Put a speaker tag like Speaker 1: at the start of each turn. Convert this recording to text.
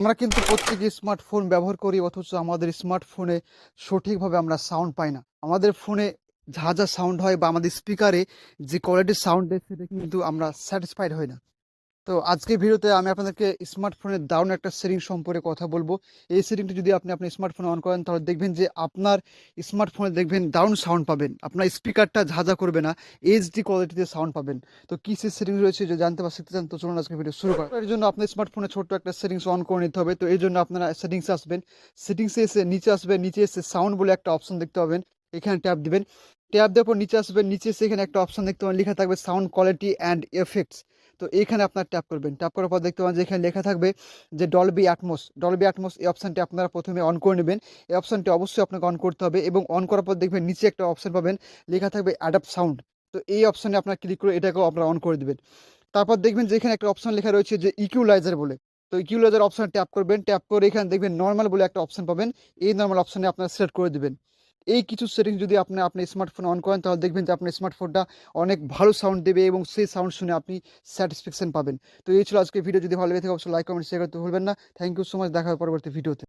Speaker 1: আমরা কিন্তু প্রত্যেকে স্মার্টফোন ব্যবহার করি, অথচ আমাদের স্মার্টফোনে সঠিকভাবে আমরা সাউন্ড পাই না। আমাদের ফোনে যা যা সাউন্ড হয় বা আমাদের স্পিকারে যে কোয়ালিটির সাউন্ড দেয় সেটা কিন্তু আমরা স্যাটিসফাইড হই না। তো আজকে ভিডিওতে আমি আপনাদেরকে স্মার্টফোনের দারুণ একটা সেটিং সম্পর্কে কথা বলব। এই সেটিংটি যদি আপনি আপনার স্মার্টফোনে অন করেন, তাহলে দেখবেন যে আপনার স্মার্টফোনে দেখবেন দারুণ সাউন্ড পাবেন। আপনার স্পিকারটা ঝাঁঝা করবে না এইচডি কোয়ালিটিতে সাউন্ড পাবেন। তো কী সে সেটিং রয়েছে যে জানতে বা শিখতে চান, তো চলুন আজকে ভিডিও শুরু করা এর জন্য আপনার স্মার্টফোনে ছোট্ট একটা সেটিংস অন করে নিতে হবে। তো এই জন্য আপনারা সেটিংসে আসবেন। সেটিংসে এসে নিচে আসবেন, নিচে এসে সাউন্ড বলে একটা অপশন দেখতে পাবেন। এখানে ট্যাপ দিবেন। ট্যাপ দেওয়ার পর নিচে আসবেন, নিচে এসে এখানে একটা অপশন দেখতে পাবেন, লেখা থাকবে সাউন্ড কোয়ালিটি অ্যান্ড এফেক্টস তো এইখানে আপনার ট্যাপ করবেন। ট্যাপ করার পর দেখতে পাবেন যে এখানে লেখা থাকবে যে ডলবি অ্যাটমোস ডলবি অ্যাটমোস এই অপশানটি আপনারা প্রথমে অন করে নেবেন। এই অপশানটি অবশ্যই আপনাকে অন করতে হবে এবং অন করার পর দেখবেন নিচে একটা অপশান পাবেন, লেখা থাকবে অ্যাডাপ সাউন্ড তো এই অপশানে আপনারা ক্লিক করে এটাকেও আপনারা অন করে দেবেন। তারপর দেখবেন যে এখানে একটা অপশান লেখা রয়েছে যে ইকুলাইজার বলে। তো ইকুলাইজার অপশানে ট্যাপ করবেন। ট্যাপ করে এখানে দেখবেন নর্মাল বলে একটা অপশান পাবেন। এই নর্মাল অপশানে আপনারা সিলেক্ট করে দেবেন। এই কিছু সেটিংস যদি আপনি আপনার স্মার্টফোন অন করেন, তাহলে দেখবেন যে আপনার স্মার্টফোনটা অনেক ভালো সাউন্ড দেবে এবং সেই সাউন্ড শুনে আপনি স্যাটিসফ্যাকশন পাবেন। তো এই ছিল আজকে ভিডিও যদি ভালো লেগে থাকে, অবশ্যই লাইক কমেন্ট শেয়ার করতে ভুলবেন না। থ্যাংক ইউ সো মাচ দেখা পরবর্তী ভিডিওতে